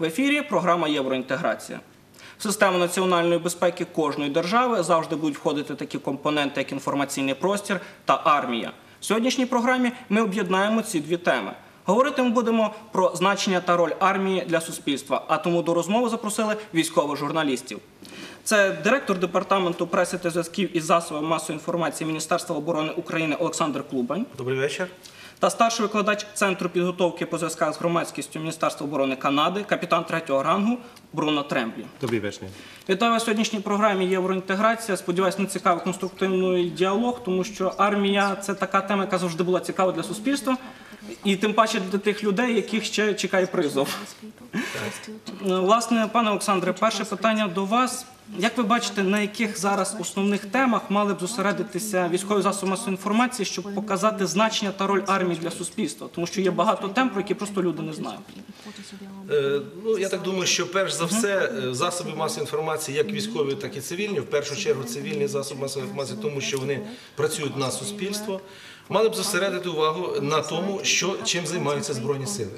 В ефірі програма Євроінтеграція. В систему національної безпеки кожної держави завжди будуть входити такі компоненти, як інформаційний простір та армія. В сьогоднішній програмі ми об'єднаємо ці дві теми. Говорити ми будемо про значення та роль армії для суспільства, а тому до розмови запросили військових журналістів. Це директор департаменту преси та зв'язків із засобами масової інформації Міністерства оборони України Олександр Клубань Добрий вечір. Та старший викладач Центру підготовки по зв'язках з громадськістю Міністерства оборони Канади, капітан третього рангу Бруно Тремблі. Добрий вечір. Вітаю вас в сьогоднішній програмі Євроінтеграція. Сподіваюсь, на цікавий конструктивний діалог, тому що армія це така тема, яка завжди була цікава для суспільства, і тим паче для тих людей, яких ще чекає призов. Е, Власне, пане Олександре, перше питання до вас. Як ви бачите, на яких зараз основних темах мали б зосередитися військові засоби масової інформації, щоб показати значення та роль армії для суспільства? Тому що є багато тем, про які просто люди не знають. Е, ну я так думаю, що перш за все е, засоби масової інформації, як військові, так і цивільні, в першу чергу цивільні засоби масової інформації, тому що вони працюють на суспільство, мали б зосередити увагу на тому, що чим займаються збройні сили.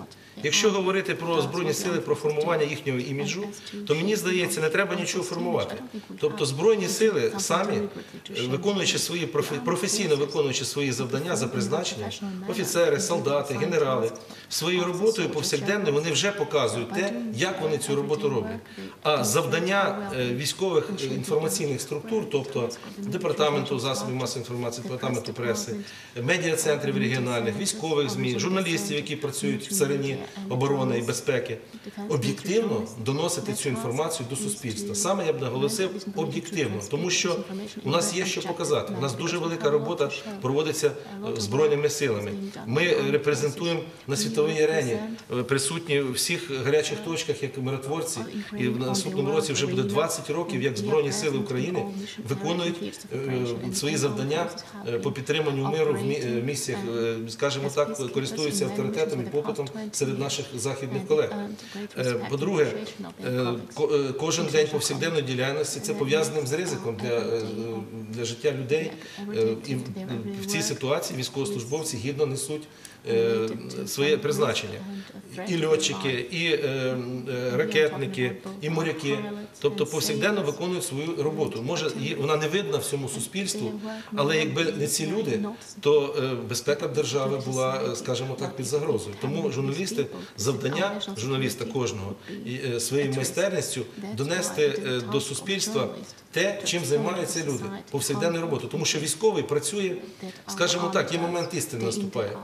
Якщо говорити про збройні сили, про формування їхнього іміджу, то мені здається, не треба нічого формувати. Тобто збройні сили самі, виконуючи свої професійно виконуючи свої завдання за призначенням, офіцери, солдати, генерали, своєю роботою повсякденно вони вже показують те, як вони цю роботу роблять. А завдання е, військових е, інформаційних структур, тобто департаменту засобів масової інформації, департаменту преси, медіа-центрів регіональних, військових змі, журналістів, які працюють в царині оборони і безпеки, об'єктивно доносити цю інформацію до суспільства. Саме я б наголосив об'єктивно, тому що у нас є що показати. У нас дуже велика робота проводиться е, збройними силами. Ми репрезентуємо на світовій арені, е, присутні у всіх гарячих точках, як миротворці. І в наступному році вже буде 20 років, як збройні сили України виконують е, свої завдання по підтриманню миру в місцях, е, скажімо так, користуються авторитетом і попитом серед наших західних колег. Е, По-друге, е, ко- е, кожен день повсякденної діяльності це пов'язаним з ризиком для, е, для життя людей. Е, І в- цій ситуації військовослужбовці гідно несуть е, своє призначення. І льотчики, і е, е, ракетники, і моряки. Тобто повсякденно виконують свою роботу. Може, вона не видна всьому суспільству, але якби не ці люди, то е, безпека держави була, е, скажімо так, під загрозою. Тому журналісти, завдання журналіста кожного е, своєю майстерністю донести е, до суспільства те, чим займаються люди, повсякденну роботу. Тому що військовий працює, скажімо так, є момент істини наступає.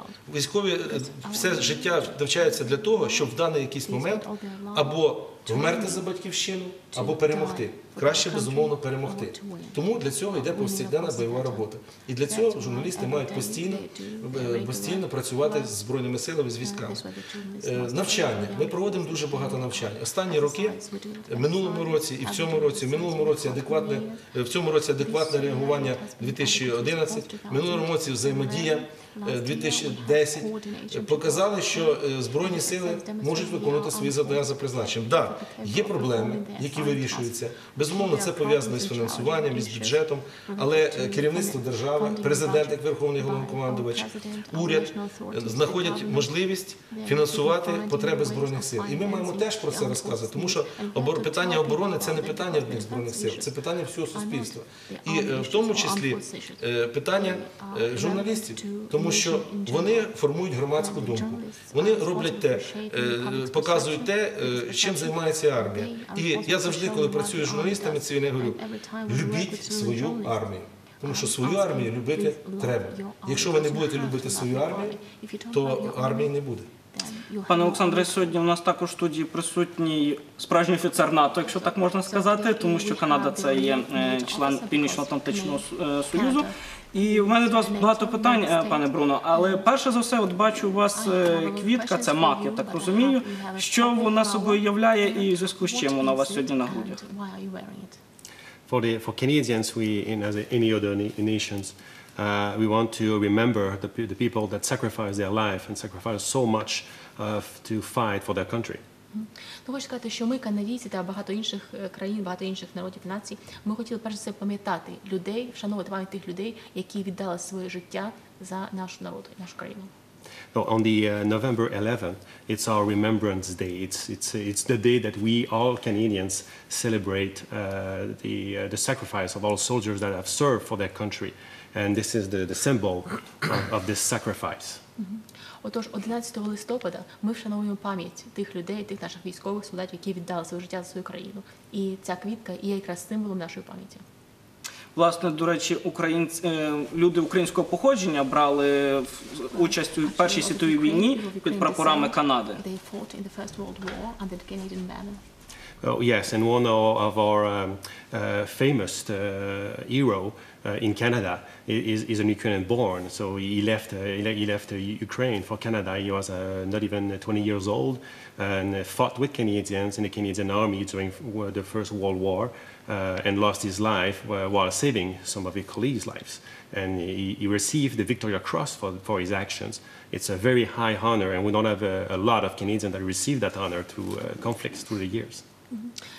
Військові е, все життя навчаються для того, щоб в даний якийсь момент або вмерти за батьківщину, або перемогти. Краще безумовно перемогти. Тому для цього йде повсякденна бойова робота. І для цього журналісти мають постійно е, постійно працювати з збройними силами, з військами. Е, Навчання. Ми проводимо дуже багато навчань. Останні роки, в минулому році і в цьому році, в минулому році адекватне, е, в цьому році адекватне реагування 2011, в минулому році взаємодія е, 2010 е, показали, що е, збройні сили можуть виконувати свої завдання за призначенням. Да, є проблеми, які вирішуються. Безумовно, це пов'язано з фінансуванням, із бюджетом, але е, керівництво держави, президент як верховний головнокомандувач, уряд е, знаходять можливість фінансувати потреби збройних сил. І ми маємо теж про це розказувати, тому що питання оборони це не питання одних збройних сил, це питання всього суспільства, і е, в тому числі питання журналістів, тому що вони формують громадську думку. Вони роблять те, показують те, чим займається армія. І я завжди, коли працюю з журналістами, цивільних говорю, любіть свою армію. Тому що свою армію любити треба. Якщо ви не будете любити свою армію, то армії не буде. Пане Олександре, сьогодні у нас також в студії присутній справжній офіцер НАТО, якщо так можна сказати, тому що Канада це є е, член Північно-Атлантичного е, союзу. І в мене до вас багато питань, е, пане Бруно. Але перше за все, от бачу у вас е, квітка, це мак, я так розумію. Що вона собою являє і в зв'язку з чим вона у вас сьогодні на грудях? For, the, for Canadians, we, in, as any other nations, uh, we want to remember the, the people that sacrifice their life and sacrifice so much uh, to fight for their country. Ну, хочу сказати, що ми, канадійці та багато інших е, країн, багато інших народів націй, ми хотіли перш за все пам'ятати людей, вшановувати пам'ять тих людей, які віддали своє життя за наш народ, нашу країну. So on the uh, November 11th, it's our Remembrance Day. It's, it's, it's the day that we, all Canadians, celebrate uh, the, uh, the sacrifice of all soldiers that have served for their country. And this is the, the symbol of, of this sacrifice. Отож, 11 листопада ми вшановуємо пам'ять тих людей, тих наших військових солдатів, які віддали своє життя за свою країну. І ця квітка є якраз символом нашої пам'яті. Власне, до речі, українці, е, люди українського походження брали участь у Першій світовій війні під прапорами Канади. Oh, yes, and one of our um, uh, famous uh, hero uh, in Canada is, is an Ukrainian born. So he left, uh, he left uh, Ukraine for Canada. He was uh, not even 20 years old and fought with Canadians in the Canadian army during the First World War and lost his life while saving some of his colleagues' lives. And he, he received the Victoria Cross for, for his actions. It's a very high honor, and we don't have a, a lot of Canadians that receive that honor through conflicts through the years.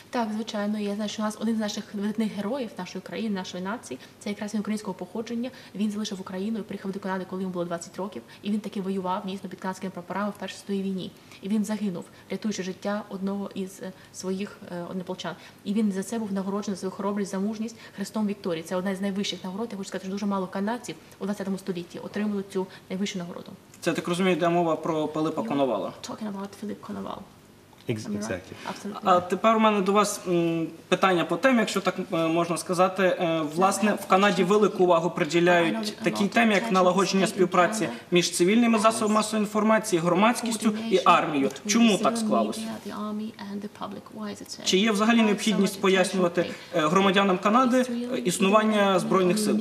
Так, звичайно, я знаю, що у нас один з наших видатних героїв нашої країни, нашої нації, це якраз він українського походження. Він залишив Україну і приїхав до Канади, коли йому було 20 років. І він таки воював дійсно під канадськими прапорами в Першій світовій війні. І він загинув, рятуючи життя одного із е, своїх е, однополчан. І він за це був нагороджений за свою хоробрість, за мужність Хрестом Вікторії. Це одна з найвищих нагород. Я хочу сказати, що дуже мало канадців у 20 столітті отримали цю найвищу нагороду. Це так розумію, йде мова про Пилипа Коновала. Talking about Philip Коновал. Exactly. А тепер у мене до вас питання по темі, якщо так е, можна сказати. Е, Власне, в Канаді велику увагу приділяють такій темі, як налагодження співпраці між цивільними засобами масової інформації, громадськістю і армією. Чому так склалось? Чи є взагалі необхідність пояснювати е, громадянам Канади існування збройних сил?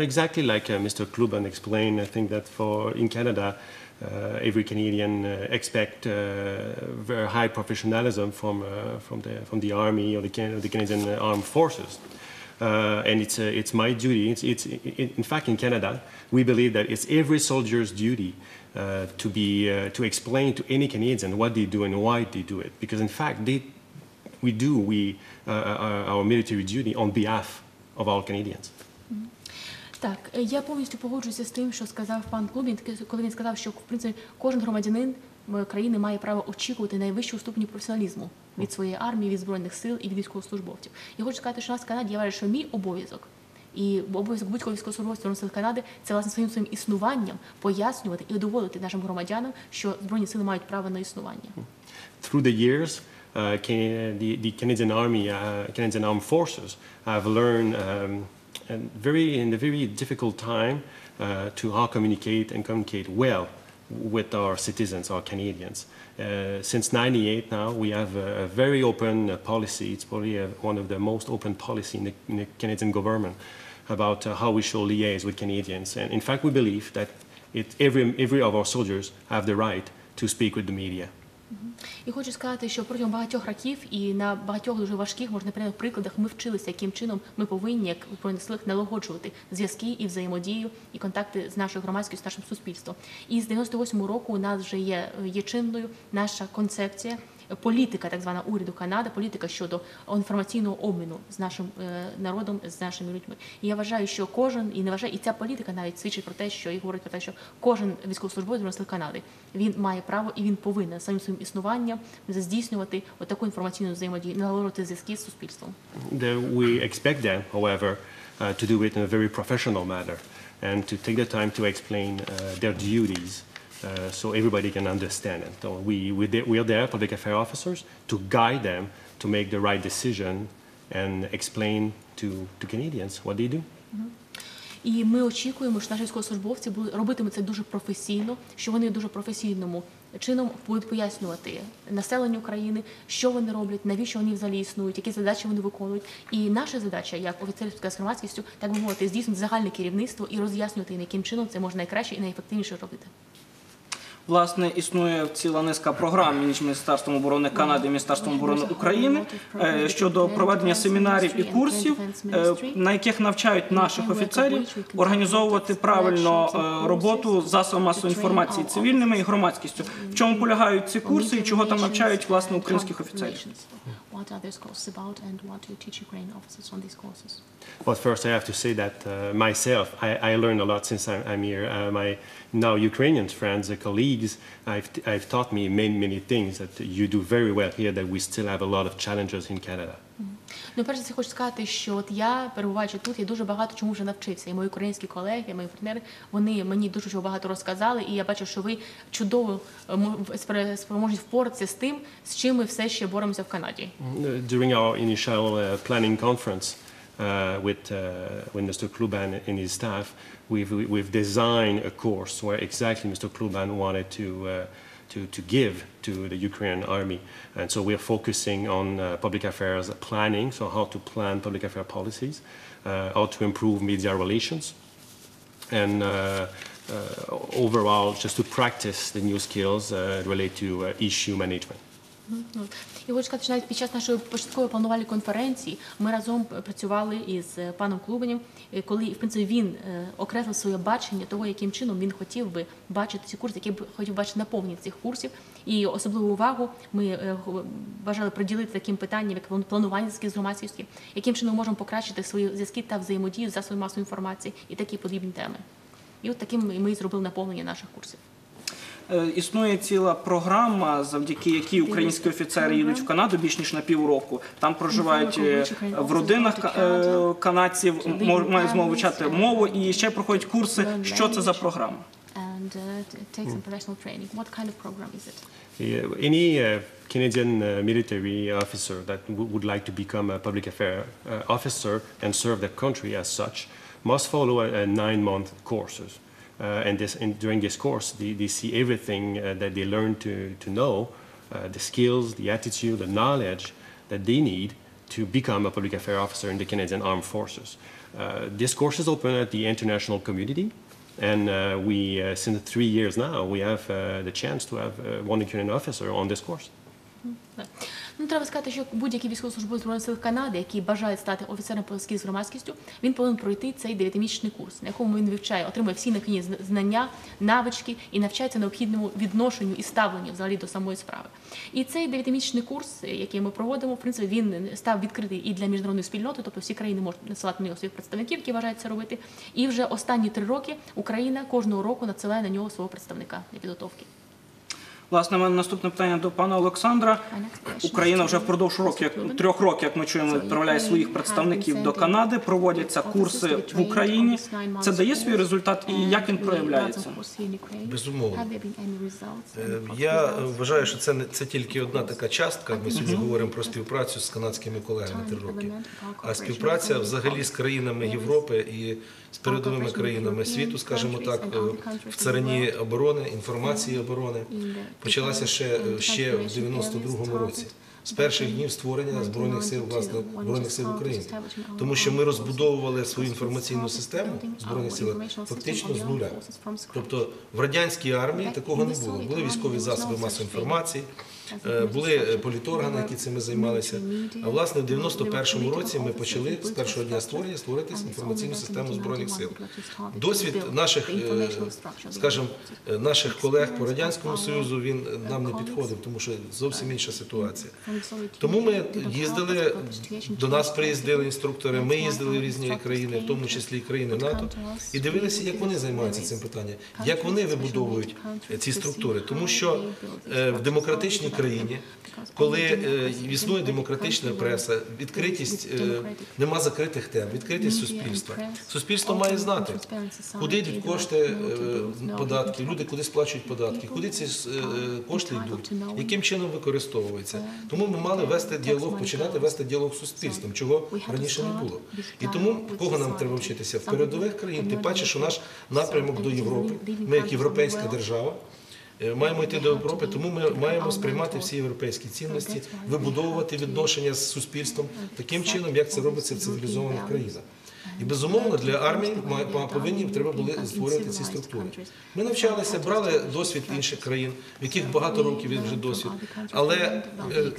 Exactly like uh, Mr. Kluban explained, I think that for in Canada, uh, every Canadian uh, expect uh, very high professionalism from uh, from the from the army or the, Can- the Canadian armed forces. Uh, and it's, it's my duty. It's, it's, in in fact, in Canada, we believe that it's every soldier's duty to, be, to explain to any Canadian what they do and why they do it. Because, in fact, they, we do we, uh, our military duty on behalf of all Canadians. Так, я повністю погоджуюся з тим, що сказав пан Клубін, коли він сказав, що в принципі кожен громадянин країни має право очікувати найвищого ступеню професіоналізму від своєї армії, від збройних сил і від військовослужбовців. Я хочу сказати, що у нас в Канаді я вважаю, що мій обов'язок. І обов'язок будь-кого військовослужбовця Збройних сил Канади це власне своїм своїм існуванням пояснювати і доводити нашим громадянам, що збройні сили мають право на існування. through the years, Can- the, the Canadian Army, uh, Canadian Armed Forces have learned um, and very in a very difficult time uh, to how communicate and communicate well with our citizens, our Canadians. Uh, since '98 now, we have a, a very open uh, policy. It's probably uh one of the most open policy in the, in the Canadian government about uh, how we should liaise with Canadians. And in fact, we believe that it, every, every of our soldiers have the right to speak with the media. І хочу сказати, що протягом багатьох років і на багатьох дуже важких, можна прикладах, ми вчилися, яким чином ми повинні, як пронеслих налагоджувати зв'язки і взаємодію і контакти з нашою громадськістю, з нашим суспільством. І з 98-го року у нас вже є, є чинною наша концепція. Політика, так звана уряду Канади, політика щодо інформаційного обміну з нашим е, народом, з нашими людьми. І я вважаю, що кожен і не вважаю, і ця політика навіть свідчить про те, що і говорить про те, що кожен військовослужбовець Збройних сил Канади він має право і він повинен самим своїм існуванням здійснювати отаку інформаційну взаємодію, налагодити зв'язки з суспільством. We expect them, however, uh, to do it in a very professional manner and to take the time to explain uh, their duties uh, so everybody can understand it. So we, we, de- we are there, public affairs officers, to guide them to make the right decision and explain to, to Canadians what they do. І ми очікуємо, що наші військовослужбовці будуть робитимуть це дуже професійно, що вони дуже професійному чином будуть пояснювати населенню країни, що вони роблять, навіщо вони взагалі існують, які задачі вони виконують. І наша задача, як офіцерів з громадськістю, так би мовити, здійснити загальне керівництво і роз'яснювати, яким чином це можна найкраще і найефективніше робити. Власне, існує ціла низка програм між Міністерством оборони Канади і Міністерством оборони України е, щодо проведення семінарів і курсів, е, на яких навчають наших офіцерів організовувати правильно е, роботу з засобами масової інформації цивільними і громадськістю. В чому полягають ці курси і чого там навчають власне українських офіцерів? what are those courses about and what do you teach Ukrainian officers on these courses? But first, I have to say that uh, myself, I, I learned a lot since I'm, I'm here. Uh, my now Ukrainian friends, uh, colleagues, I've, I've taught me many, many things that you do very well here. That we still have a lot of challenges in Canada. Ну, перш за все, хочу сказати, що от я, перебуваючи тут, я дуже багато чому вже навчився. І мої українські колеги, мої партнери, вони мені дуже чого багато розказали, і я бачу, що ви чудово е, спроможні впоратися з тим, з чим ми все ще боремося в Канаді. Uh, During our initial uh, planning conference uh, with, uh, with Mr. Kluban and his staff, we've, we've designed a course where exactly Mr. Kluban wanted to, uh, to, to give to the Ukrainian army. And so we're focusing on uh, public affairs planning, so how to plan public affairs policies, uh, how to improve media relations, and uh, overall just to practice the new skills related to issue management. Я хочу сказати, що навіть під час нашої початкової планувальної конференції ми разом працювали із е, паном Клубанем, е, коли в принципі він е, окреслив своє бачення того, яким чином він хотів би бачити ці курси, які б хотів бачити наповнення цих курсів. І особливу увагу ми бажали приділити таким питанням, як план- планування зв'язків з громадськістю, яким чином можемо покращити свої зв'язки та взаємодію з засобами масової інформації і такі подібні теми. І от таким ми і зробили наповнення наших курсів. Е, Існує ціла програма, завдяки якій українські офіцери їдуть в Канаду більш ніж на півроку. Там проживають е, в родинах е, канадців, мо- мають змогу вивчати мову і ще проходять курси. Що це за програма? And uh, take some professional training. What kind of program is it? Yeah, any uh, Canadian uh, military officer that w- would like to become a public affairs uh, officer and serve their country as such must follow a, a nine-month courses. Uh, and this during this course, they, they see everything uh, that they learn to to know, uh, the skills, the attitude, the knowledge that they need to become a public affairs officer in the Canadian Armed Forces. this course is open at the international community, and uh, we, uh, since three years now, we have uh, the chance to have one Ukrainian officer on this course. Mm -hmm. Ну, треба сказати, що будь-який військовослужбовець Збройних сил Канади, який бажає стати офіцером по зв'язку з громадськістю, він повинен пройти цей дев'ятимісячний курс, на якому він вивчає, отримує всі необхідні зна- знання, навички і навчається необхідному відношенню і ставленню взагалі до самої справи. І цей дев'ятимісячний курс, який ми проводимо, в принципі, він став відкритий і для міжнародної спільноти, тобто всі країни можуть насилати на нього своїх представників, які вважають це робити. І вже останні три роки Україна кожного року надсилає на нього свого представника для підготовки. Власне, у мене наступне питання до пана Олександра. Україна вже впродовж років, як трьох років, як ми чуємо, відправляє своїх представників до Канади. Проводяться курси в Україні. Це дає свій результат і як він проявляється? Безумовно. Е, Я е, вважаю, що це не це тільки одна така частка. Ми сьогодні говоримо про співпрацю з канадськими колегами три роки. А співпраця взагалі з країнами Європи і з передовими країнами світу, скажімо так, е, в царині оборони, інформації оборони, почалася ще, е, ще в 92-му році. З перших днів створення збройних сил власне збройних сил України, тому що ми розбудовували свою інформаційну систему збройних сил фактично з нуля. Тобто в радянській армії такого не було. Були військові засоби масової інформації, були е, політоргани, які цими займалися. А власне в 91-му році ми почали з першого дня створення створити інформаційну систему збройних сил. Досвід наших, е, скажімо, е, наших колег по радянському союзу він нам не підходив, тому що зовсім інша ситуація. Тому ми їздили до нас приїздили інструктори. Ми їздили в різні країни, в тому числі країни НАТО, і дивилися, як вони займаються цим питанням, як вони вибудовують ці структури. Тому що е, в демократичній країні, коли е, існує демократична преса, відкритість е, нема закритих тем, відкритість суспільства. Суспільство має знати, куди йдуть кошти е, податків, люди куди сплачують податки, куди ці е, кошти йдуть, яким чином використовуються. Тому ми мали вести діалог, починати вести діалог з суспільством, чого раніше не було. І тому кого нам треба вчитися? В передових країн, тим паче, що наш напрямок до Європи, ми як європейська держава. Е, Маємо йти до Європи, тому ми маємо сприймати всі європейські цінності, вибудовувати відношення з суспільством таким чином, як це робиться в цивілізованих країнах. І безумовно для армії повинні треба були створювати ці структури. Ми навчалися, брали досвід інших країн, в яких багато років є вже досвід, але е,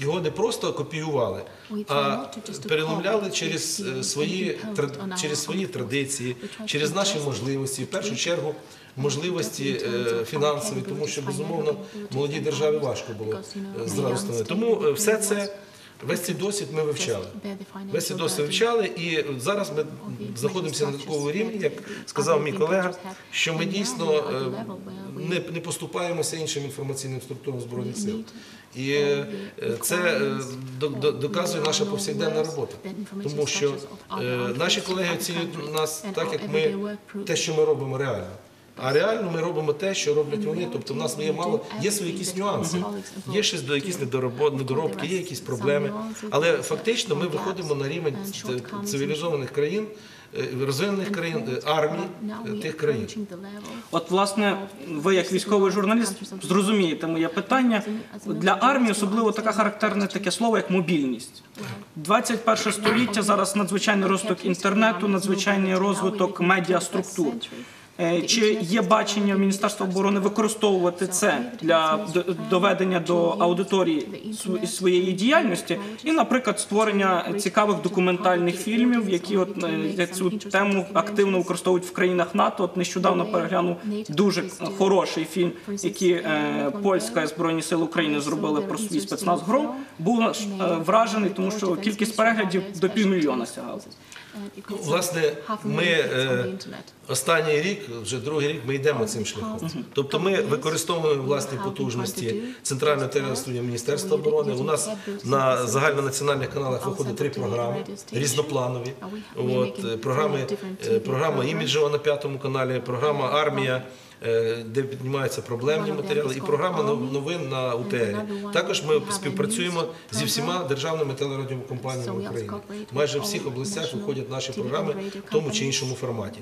його не просто копіювали, а переломляли через е, свої через свої традиції, через наші можливості. В першу чергу можливості е, фінансові, тому що безумовно молодій державі важко було зразу. Тому е, все це Весь цей досвід ми вивчали. Весь цей досвід вивчали, і зараз ми знаходимося на такому рівні, як сказав мій колега, що ми дійсно е, не, поступаємося іншим інформаційним структурам збройних сил. І це до- до- доказує наша повсякденна робота. Тому що наші колеги оцінюють нас так, як ми те, що ми робимо реально. А реально ми робимо те, що роблять вони. Тобто в нас є мало, є свої якісь нюанси, є щось до якісь недоробки, є якісь проблеми. Але фактично ми виходимо на рівень цивілізованих країн, е, розвинених країн, е, армій е, тих країн. От, власне, ви як військовий журналіст зрозумієте моє питання. Для армії особливо таке характерне таке слово, як мобільність. 21 століття зараз надзвичайний розвиток інтернету, надзвичайний розвиток медіаструктур. Е, Чи є бачення Міністерства оборони використовувати це для доведення до аудиторії своєї діяльності, і, наприклад, створення цікавих документальних фільмів, які от е, цю тему активно використовують в країнах НАТО? От нещодавно переглянув дуже хороший фільм, який е, польська збройні сили України зробили про свій спецназ ГРОМ. Був вражений, тому що кількість переглядів до півмільйона сягала. Власне, ми е, останній рік, вже другий рік, ми йдемо цим шляхом. Тобто ми використовуємо власні потужності Центральної телестудії Міністерства оборони. У нас на загальнонаціональних каналах виходить три програми різнопланові. От е, програми, е, програма іміджева на п'ятому каналі, програма Армія. Е, Де піднімаються проблемні матеріали, і програма новин на УТР. Також ми співпрацюємо зі всіма державними телерадіокомпаніями України. Майже в всіх областях виходять наші програми в тому чи іншому форматі.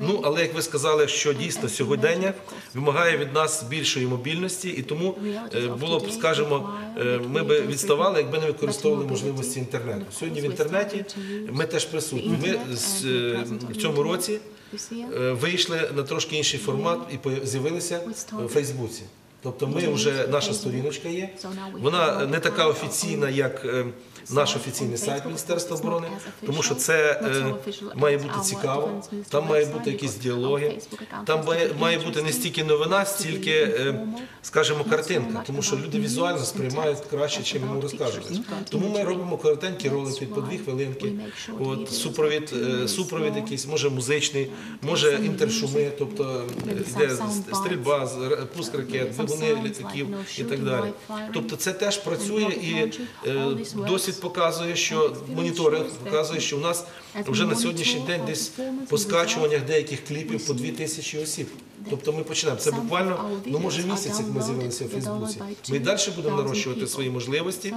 Ну але як ви сказали, що дійсно сьогодення вимагає від нас більшої мобільності, і тому е, було б, скажімо, е, ми би відставали, якби не використовували можливості інтернету. Сьогодні в інтернеті ми теж присутні. Ми в цьому році вийшли на трошки інший формат і з'явилися в Фейсбуці. Тобто ми вже наша сторіночка є. Вона не така офіційна, як е, наш офіційний сайт Міністерства оборони, тому що це е, має бути цікаво. Там має бути якісь діалоги. Там має, бути не стільки новина, стільки, е, скажімо, картинка, тому що люди візуально сприймають краще, чим йому розкажуть. Тому ми робимо коротенькі ролики по дві хвилинки. От супровід, е, супровід якийсь, може музичний, може інтершуми, тобто е, йде стрільба, пуск ракет, двигуни літаків і так далі. Тобто це теж працює і е, досвід показує, що моніторинг показує, що у нас вже на сьогоднішній день десь по скачуваннях деяких кліпів по дві тисячі осіб. Тобто ми починаємо. Це буквально, ну може місяць, як ми з'явилися в Фейсбуці. Ми і далі будемо нарощувати свої можливості.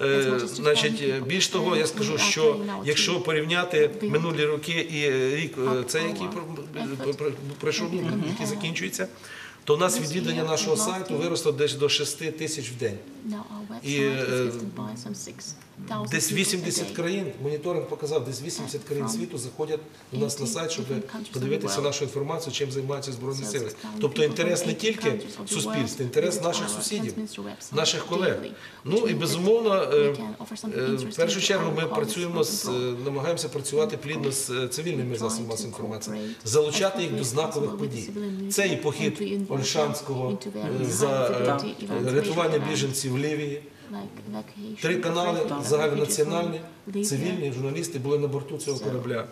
Е, значить, більш того, я скажу, що якщо порівняти минулі роки і е, рік, е, це який про- про- пройшов, ну, який закінчується, то у нас відвідання нашого сайту виросло десь до 6 тисяч в день. І Десь 80 країн, моніторинг показав, десь 80 країн світу заходять до нас на сайт, щоб подивитися нашу інформацію, чим займаються збройні сили. Тобто інтерес не тільки суспільства, інтерес наших сусідів, наших колег. Ну і безумовно, е, е, в першу чергу ми працюємо з е, намагаємося працювати плідно з цивільними засобами масової інформації, залучати їх до знакових подій. Це і похід Ольшанського за рятування біженців в Лівії. Три канали загальнонаціональні, цивільні журналісти були на борту цього корабля.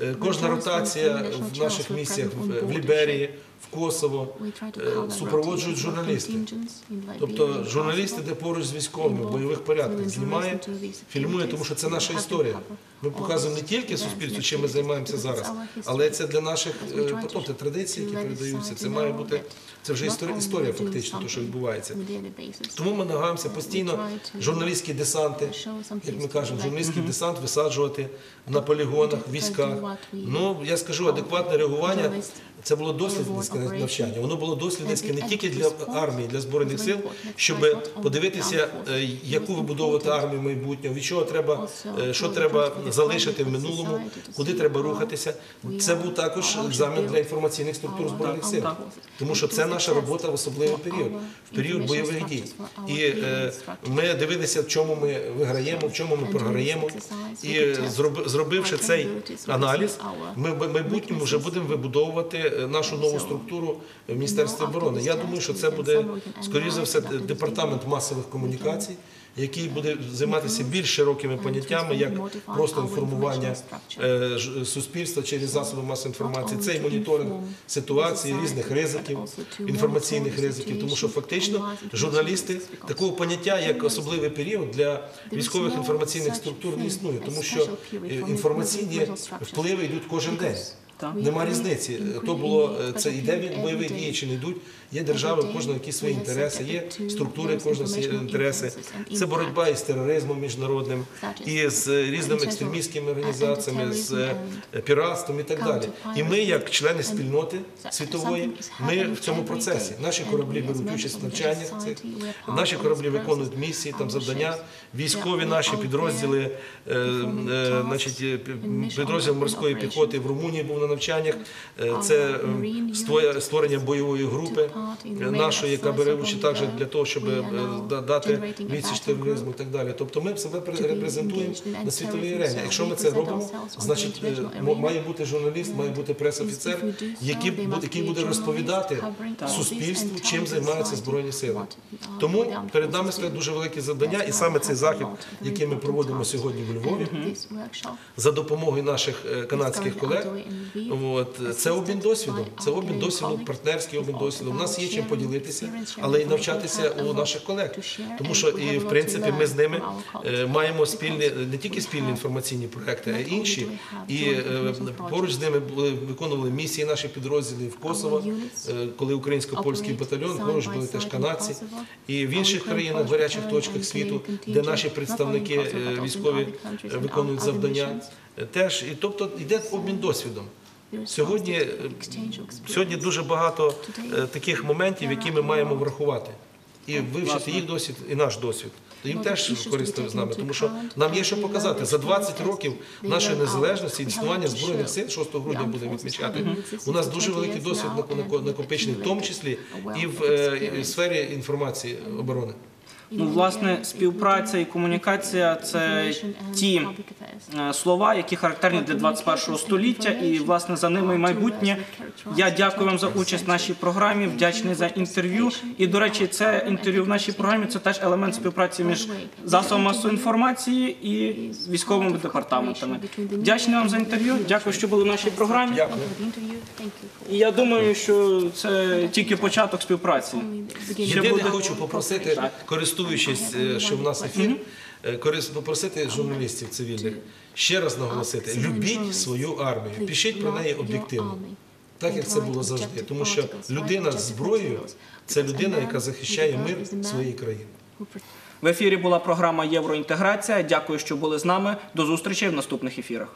Е, Кожна ротація в наших місіях в- в Ліберії, в Косово е, супроводжують журналісти. Тобто журналісти, де поруч з військовими в бойових порядках знімає, фільмує, тому що це наша історія. Ми показуємо не тільки суспільству, чим ми займаємося зараз, але це для наших е, потом, це традиції, які передаються. Це має бути це вже історія, історія фактично, то що відбувається. Тому ми намагаємося постійно журналістські десанти, як ми кажемо, журналістський десант висаджувати на полігонах, військах. Ну я скажу, адекватне реагування. Це було дослідницьке навчання. Воно було дослідницьке не тільки для армії, для збройних сил, щоб подивитися, е, яку вибудовувати армію майбутнього, від чого треба, е, що треба залишити в минулому, куди треба рухатися. Це був також екзамен для інформаційних структур збройних сил, тому що це наша робота в особливий період, в період бойових дій. І е, ми дивилися, в чому ми виграємо, в чому ми програємо. І зробивши цей аналіз, ми в майбутньому вже будемо вибудовувати нашу нову структуру в Міністерстві оборони. Я думаю, що це буде скоріше за все департамент масових комунікацій, який буде займатися більш широкими поняттями, як просто інформування е, суспільства через засоби масової інформації. Це і моніторинг ситуації, різних ризиків, інформаційних ризиків, тому що фактично журналісти такого поняття, як особливий період для військових інформаційних структур не існує, тому що е, інформаційні впливи йдуть кожен день. Так. Нема різниці. То було е, це йде від бойові дії чи не йдуть. Є держави, у кожного якісь свої інтереси, є структури, кожного свої інтереси. Це боротьба із тероризмом міжнародним, і з е, різними екстремістськими організаціями, з е, піратством і так далі. І ми, як члени спільноти світової, ми в цьому процесі. Наші кораблі беруть участь в навчаннях цих, наші кораблі виконують місії, там завдання. Військові наші підрозділи, е, е, значить, е, підрозділ морської піхоти в Румунії був на навчаннях. Е, Це е, створення бойової групи е, нашої, яка бере участь також для того, щоб е, дати відсіч тероризму і так далі. Тобто ми себе репрезентуємо на світовій арені. Якщо ми це робимо, значить має бути журналіст, має бути прес-офіцер, який буде, розповідати суспільству, чим займаються збройні сили. Тому перед нами стоять дуже великі завдання, і саме цей захід, який ми проводимо сьогодні в Львові, за допомогою наших канадських колег. От це обмін досвідом. Це обмін досвідом, партнерський обмін досвідом. У нас є чим поділитися, але й навчатися у наших колег. Тому що і в принципі ми з ними е, маємо спільні не тільки спільні інформаційні проекти, а й інші. І е, поруч з ними виконували місії наші підрозділи в Косово, е, коли українсько-польський батальйон, поруч були теж канадці. І в інших країнах, гарячих точках світу, де наші представники військові виконують завдання, теж і тобто йде обмін досвідом. Сьогодні, сьогодні дуже багато е, таких моментів, які ми маємо врахувати. І вивчити їх досвід і наш досвід. Їм теж корисно з нами, тому що нам є що показати. За 20 років нашої незалежності існування Збройних сил 6 грудня будемо відмічати. У нас дуже великий досвід нако- накопичений, в тому числі і в е, і в сфері інформації оборони. Ну, власне, співпраця і комунікація це ті е, слова, які характерні для 21 століття, і власне за ними і майбутнє. Я дякую вам за участь в нашій програмі, вдячний за інтерв'ю. І до речі, це інтерв'ю в нашій програмі це теж елемент співпраці між засобами масової інформації і військовими департаментами. Вдячний вам за інтерв'ю. Дякую, що були в нашій програмі. І я думаю, що це тільки початок співпраці. Ще Єдине буде- хочу попросити, користуючись, е, що в нас ефір, е, попросити журналістів цивільних ще раз наголосити: любіть свою армію, пишіть про неї об'єктивно. Так як це було завжди, тому що людина з зброєю це людина, яка захищає мир своєї країни. В ефірі була програма Євроінтеграція. Дякую, що були з нами. До зустрічі в наступних ефірах.